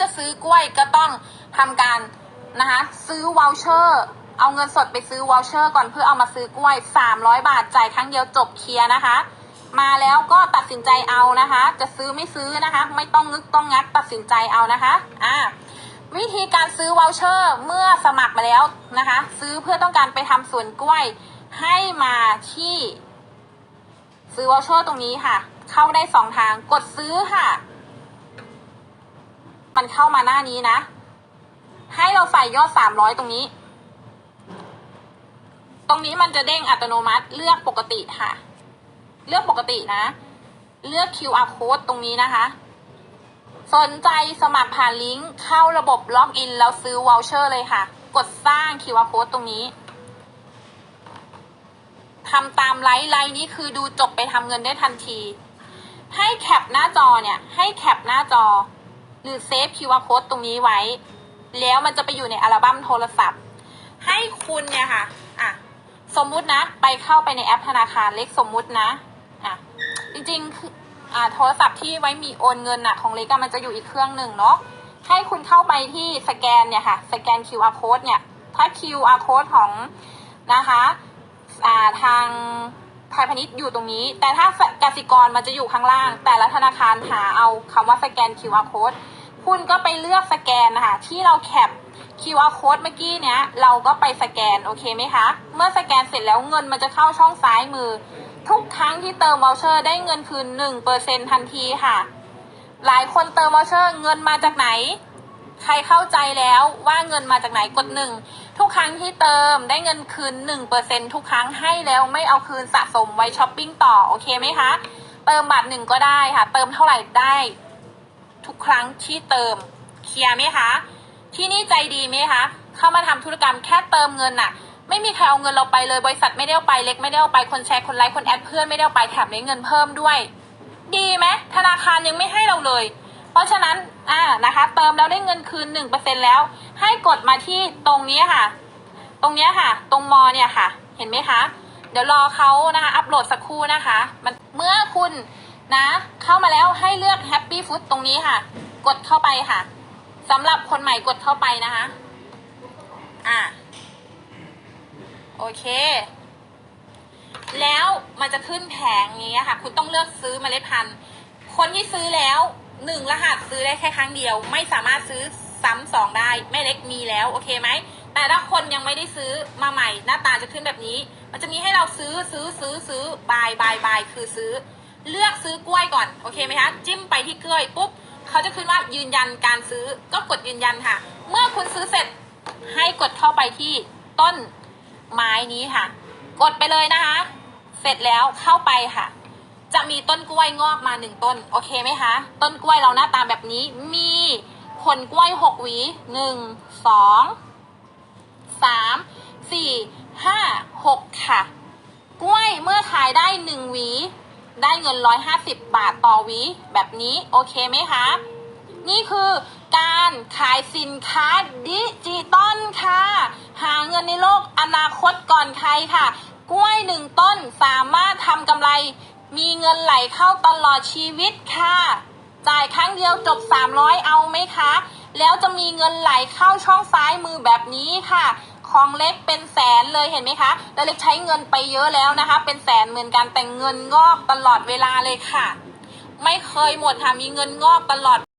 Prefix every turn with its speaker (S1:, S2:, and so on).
S1: จะซื้อกล้วยก็ต้องทำการนะคะซื้อวอลเชอร์ เอาเงินสดไปซื้อวอลเชอร์ ก่อนเพื่อเอามาซื้อกล้วย 300 บาทจ่ายครั้งเดียวจบเคลียร์นะคะ มาแล้วก็ตัดสินใจเอานะคะ จะซื้อไม่ซื้อนะคะ ไม่ต้องงึกต้องงัดตัดสินใจเอานะคะอ่าวิธีการซื้อวอลเชอร์เมื่อสมัครมาแล้วนะคะ ซื้อเพื่อต้องการไปทำสวนกล้วยให้มาที่ซื้อวอลเชอร์ตรงนี้ค่ะ เข้าได้สองทางกดซื้อค่ะ มันเข้ามาหน้านี้นะ ให้เราใส่ยอดสามร้อยตรงนี้ ตรงนี้มันจะเด้งอัตโนมัติเลือกปกติค่ะ เลือกปกตินะ เลือก QR code ตรงนี้นะคะ สนใจสมัครผ่านลิงก์เข้าระบบล็อกอินแล้วซื้อวอลเชอร์เลยค่ะ กดสร้าง QR code ตรงนี้ทำตามไลฟ์ไลฟ์นี้คือดูจบไปทำเงินได้ทันที ให้แคปหน้าจอเนี่ย ให้แคปหน้าจอ รือเซฟ QR code ตรงนี้ไว้ แล้วมันจะไปอยู่ในอัลบั้มโทรศัพท์ ให้คุณเนี่ยค่ะอะ สมมุตินะ ไปเข้าไปในแอปธนาคารเล็กสมมุตินะอะจริงๆคืออ่าโทรศัพท์ที่ไว้มีโอนเงินอะของเล็กมันจะอยู่อีกเครื่องหนึ่งเนาะให้คุณเข้าไปที่สแกนเนี่ยค่ะสแกน QR code เนี่ยถ้า QR code ของนะคะอ่าทางไทยพาณิชย์อยู่ตรงนี้ แต่ถ้ากสิกรมันจะอยู่ข้างล่าง แต่ละธนาคารหาเอาคำว่าสแกน QR code คุณก็ไปเลือกสแกนนะคะ ที่เราแคป QR code เมื่อกี้เนี้ย เราก็ไปสแกน โอเคไหมคะ เมื่อสแกนเสร็จแล้วเงินมันจะเข้าช่องซ้ายมือ ทุกครั้งที่เติมวอลเชอร์ได้เงินคืน1%ทันทีค่ะ หลายคนเติมวอลเชอร์เงินมาจากไหน ใครเข้าใจแล้วว่าเงินมาจากไหนกดหนึ่งทุกครั้งที่เติมได้เงินคืนหนึ่งเปอร์เซ็นทุกครั้งให้แล้วไม่เอาคืนสะสมไว้ช้อปปิ้งต่อ โอเคไหมคะ เติมบัตรหนึ่งก็ได้ค่ะ เติมเท่าไหร่ได้ ทุกครั้งที่เติมเคลียร์ไหมคะ ที่นี่ใจดีไหมคะ เข้ามาทำธุรกรรมแค่เติมเงินน่ะ ไม่มีใครเอาเงินเราไปเลยบริษัทไม่ได้เอาไปเล็กไม่ได้เอาไปคนแชร์คนไลค์คนแอดเพื่อนไม่ได้เอาไปแถมได้เงินเพิ่มด้วย ดีไหมธนาคารยังไม่ให้เราเลย เพราะฉะนั้นอ่านะคะ เติมแล้วได้เงินคืนหนึ่งเปอร์เซ็นแล้ว ให้กดมาที่ตรงนี้ค่ะ ตรงนี้ค่ะ ตรงมอเนี่ยค่ะ เห็นไหมคะ เดี๋ยวรอเขานะคะ อัปโหลดสักครู่นะคะ มันเมื่อคุณ นะ เข้ามาแล้วให้เลือก Happy Food ตรงนี้ค่ะ กดเข้าไปค่ะสำหรับคนใหม่กดเข้าไปนะคะ อ่าโอเค แล้วมันจะขึ้นแผงนี้ค่ะ คุณต้องเลือกซื้อเมล็ดพันธุ์ คนที่ซื้อแล้วหนึ่งรหัสซื้อได้แค่ครั้งเดียว ไม่สามารถซื้อซ้ำสองได้แม่เล็กมีแล้ว โอเคไหมแต่ถ้าคนยังไม่ได้ซื้อมาใหม่ หน้าตาจะขึ้นแบบนี้ มันจะมีให้เราซื้อซื้อซื้อซื้อบายบายบายคือซื้อ เลือกซื้อกล้วยก่อนโอเคไหมคะจิ้มไปที่กล้วยปุ๊บเขาจะขึ้นว่ายืนยันการซื้อก็กดยืนยันค่ะ เมื่อคุณซื้อเสร็จให้กดเข้าไปที่ต้นไม้นี้ค่ะ กดไปเลยนะคะ เสร็จแล้วเข้าไปค่ะ จะมีต้นกล้วยงอกมาหนึ่งต้นโอเคไหมคะต้นกล้วยเราหน้าตาแบบนี้มีผลกล้วยหกหวีหนึ่งสองสามสี่ห้าหกค่ะ กล้วยเมื่อขายได้หนึ่งหวี ได้เงินร้อยห้าสิบบาทต่อวีแบบนี้ โอเคไหมคะ นี่คือการขายสินค้าดิจิตอลค่ะ หาเงินในโลกอนาคตก่อนใครค่ะ กล้วยหนึ่งต้นสามารถทำกำไร มีเงินไหลเข้าตลอดชีวิตค่ะ จ่ายครั้งเดียวจบ 300 เอาไหมคะ แล้วจะมีเงินไหลเข้าช่องซ้ายมือแบบนี้ค่ะ ของเล็กเป็นแสนเลยเห็นไหมคะแล้วเล็กใช้เงินไปเยอะแล้วนะคะ เป็นแสนเหมือนกันแต่เงินงอกตลอดเวลาเลยค่ะ ไม่เคยหมดค่ะมีเงินงอกตลอด